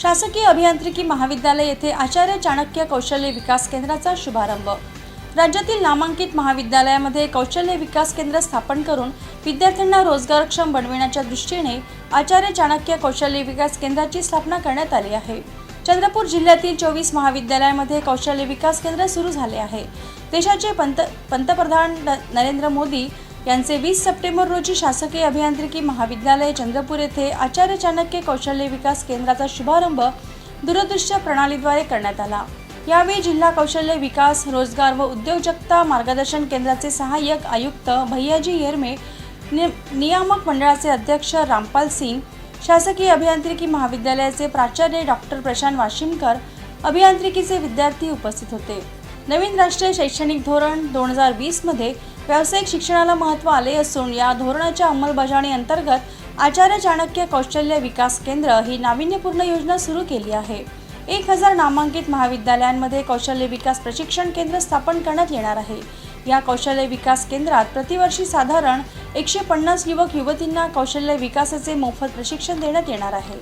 शासकीय अभियांत्रिकी महाविद्यालय येथे आचार्य चाणक्य कौशल्य विकास केंद्राचा शुभारंभ. राज्यातील नामांकित महाविद्यालयामध्ये कौशल्य विकास केंद्र स्थापन करून विद्यार्थ्यांना रोजगारक्षम बनविण्याच्या दृष्टीने आचार्य चाणक्य कौशल्य विकास केंद्राची स्थापना करण्यात आली आहे. चंद्रपूर जिल्ह्यातील चोवीस महाविद्यालयामध्ये कौशल्य विकास केंद्र सुरू झाले आहे. देशाचे पंत पंतप्रधान न- नरेंद्र मोदी यांचे वीस सप्टेंबर रोजी शासकीय अभियांत्रिकी महाविद्यालय चंद्रपूर येथे आचार्य चाणक्य कौशल्य विकास केंद्राचा शुभारंभ दूरदृश्य प्रणालीद्वारे करण्यात आला. यावेळी जिल्हा कौशल्य विकास रोजगार व उद्योजकता मार्गदर्शन केंद्राचे सहाय्यक आयुक्त भैयाजी येरमे नि नियामक मंडळाचे अध्यक्ष रामपाल सिंग शासकीय अभियांत्रिकी महाविद्यालयाचे प्राचार्य डॉक्टर प्रशांत वाशिमकर अभियांत्रिकीचे विद्यार्थी उपस्थित होते. नवीन राष्ट्रीय शैक्षणिक धोरण दोन हजार वीसमध्ये व्यावसायिक शिक्षणाला महत्त्व आले असून या धोरणाच्या अंमलबजावणी अंतर्गत आचार्य चाणक्य कौशल्य विकास केंद्र ही नाविन्यपूर्ण योजना सुरू केली आहे. एक हजार नामांकित महाविद्यालयांमध्ये कौशल्य विकास प्रशिक्षण केंद्र स्थापन करण्यात येणार आहे. या कौशल्य विकास केंद्रात प्रतिवर्षी साधारण एकशे पन्नास युवक युवतींना कौशल्य विकासाचे मोफत प्रशिक्षण देण्यात येणार आहे.